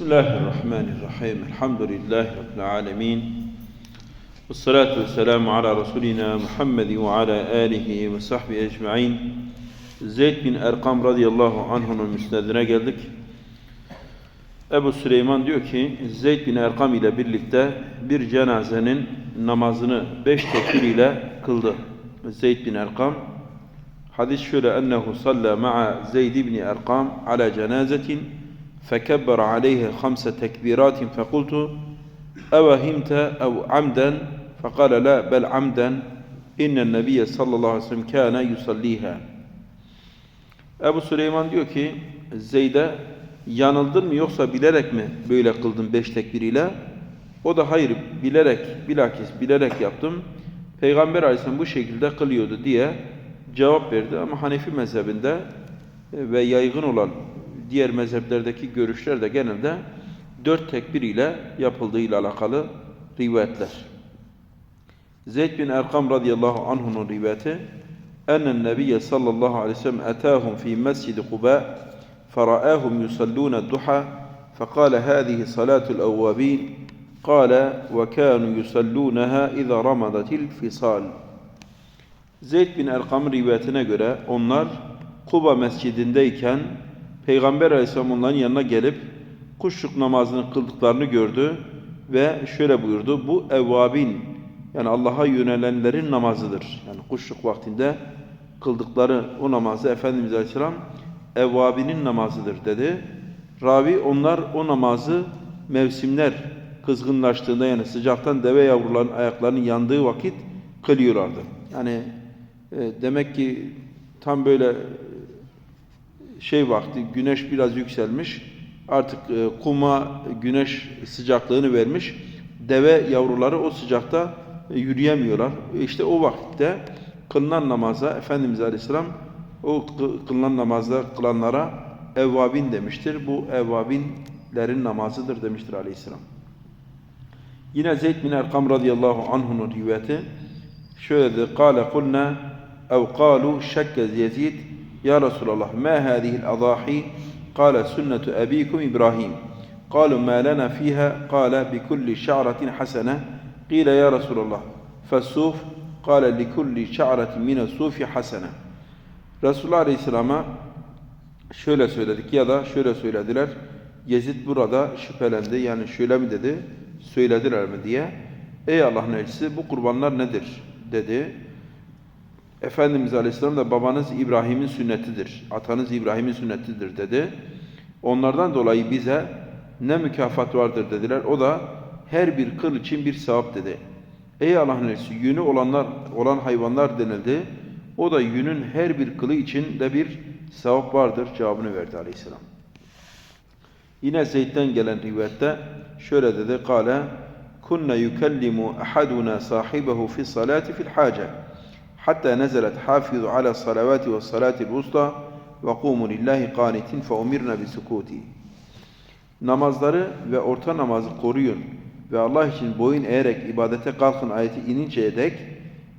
Bismillahirrahmanirrahim. Elhamdülillahi Rabbil alemin. Ve salatu ve selamu ala Resulina Muhammedi ve ala alihi ve sahbihi ecma'in. Zeyd bin Erkam radıyallahu anh'ın müsnedine geldik. Ebu Süleyman diyor ki, Zeyd bin Erkam ile birlikte bir cenazenin namazını beş tekbir ile kıldı. Zeyd bin Erkam. Hadis şöyle, ennehu salla ma'a Zeyd bin Erkam ala cenazetin فكبر عليه خمس تكبيرات فقلت أوهمت أو عمدا فقال لا بل عمدا إن النبي صلى الله عليه وسلم كان يصليها Ebu Süleyman diyor ki Zeyd'e yanıldın mı yoksa bilerek mi böyle kıldın beş tekbiriyle? O da hayır bilerek bilakis bilerek yaptım. Peygamber Aleyhisselam bu şekilde kılıyordu diye cevap verdi ama Hanefi mezhebinde ve yaygın olan diğer mezheplerdeki görüşler de genelde dört tekbir ile yapıldığı ile alakalı rivayetler. Zeyd bin Erkam radıyallahu anh'unun rivayeti ennen nebiyye sallallahu aleyhi ve sellem etahum fi mescidi Kuba فرآهم يصلون الضحى فقال هذه صلاة الأوابين قال وكانوا يصلونها إذا رمضت الفصال Zeyd bin Erkam'ın rivayetine göre onlar Kuba mescidindeyken Peygamber Aleyhisselam onların yanına gelip kuşluk namazını kıldıklarını gördü ve şöyle buyurdu. Bu evvabin yani Allah'a yönelenlerin namazıdır. Yani kuşluk vaktinde kıldıkları o namazı Efendimiz Aleyhisselam evvabinin namazıdır dedi. Ravi onlar o namazı mevsimler kızgınlaştığında yani sıcaktan deve yavrularının ayaklarının yandığı vakit kılıyorlardı. Yani e, demek ki tam böyle şey vakti güneş biraz yükselmiş. Artık e, kuma güneş sıcaklığını vermiş. Deve yavruları o sıcakta e, yürüyemiyorlar. İşte o vakitte kılınan namaza Efendimiz Aleyhisselam o kılınan namazda kılanlara evvabin demiştir. Bu evvabinlerin namazıdır demiştir Aleyhisselam. Yine Zeyd bin Erkam radıyallahu anh'unun rivayeti şöyle dedi. Kale kulna ev kalu şekke Yezid ya Resulallah ma hadihil adahi? Kale sünnetu ebikum İbrahim. Kalu ma lana fiha? Kale bi kulli şa'ratin hasene. Qile ya Resulallah. Fesuf? Kale li kulli şa'ratin mine sufi hasene. Resulullah Aleyhisselam'a şöyle söyledik ya da şöyle söylediler. Yezid burada şüphelendi. Yani şöyle mi dedi, söylediler mi diye. Ey Allah'ın elçisi bu kurbanlar nedir dedi. Efendimiz Aleyhisselam da babanız İbrahim'in sünnetidir, atanız İbrahim'in sünnetidir dedi. Onlardan dolayı bize ne mükafat vardır dediler. O da her bir kıl için bir sevap dedi. Ey Allah'ın elçisi yünü olanlar olan hayvanlar denildi. O da yünün her bir kılı için de bir sevap vardır cevabını verdi Aleyhisselam. Yine Zeyd'den gelen rivayette şöyle dedi. Kale kunna yukellimu ahaduna sahibehu fi salati fil hace. Hatta nezelet hafizu ala salavati ve salati usta ve kumu lillahi qanitin fe umirna bi. Namazları ve orta namazı koruyun ve Allah için boyun eğerek ibadete kalkın ayeti ininceye dek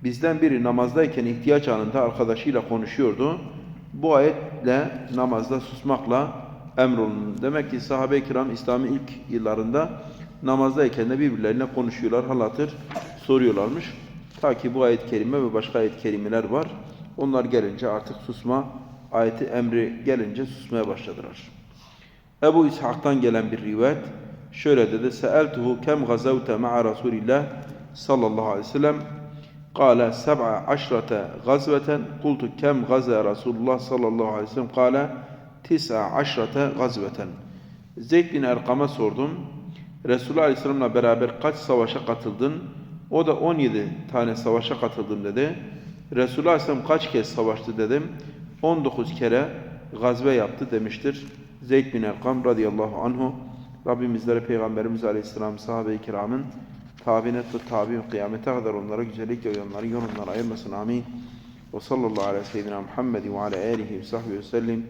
bizden biri namazdayken ihtiyaç anında arkadaşıyla konuşuyordu. Bu ayetle namazda susmakla emrolunur. Demek ki sahabe-i kiram İslam'ın ilk yıllarında namazdayken de birbirlerine konuşuyorlar, halatır soruyorlarmış. Ta ki bu ayet-i kerime ve başka ayet-i kerimeler var. Onlar gelince artık susma ayeti emri gelince susmaya başladılar. Ebu İshak'tan gelen bir rivayet şöyle dedi. Se'eltuhu kem gazavte ma'a Resulillah sallallahu aleyhi ve sellem. Kale seb'a aşrate gazveten. Kultu kem gaza Resulullah sallallahu aleyhi ve sellem. Kale tis'a aşrate gazveten. Zeyd bin Erkam'a sordum. Resulullah aleyhisselamla beraber kaç savaşa katıldın? O da 17 tane savaşa katıldım dedi. Resulullah Aleyhisselam kaç kez savaştı dedim. 19 kere gazve yaptı demiştir. Zeyd bin Erkam radıyallahu anhu Rabbimizlere Peygamberimiz Aleyhisselam sahabe-i kiramın tabinet ve tabi kıyamete kadar onlara güzellik ve onların yolundan ayırmasın. Amin. Ve sallallahu aleyhi ve seyyidina Muhammed ve ala alihi ve sahbihi ve sellim.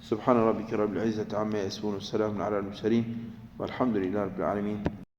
Subhane rabbike rabbil izzeti amme yasifun. Selamun alel murselin. Velhamdülillahi rabbil alemin.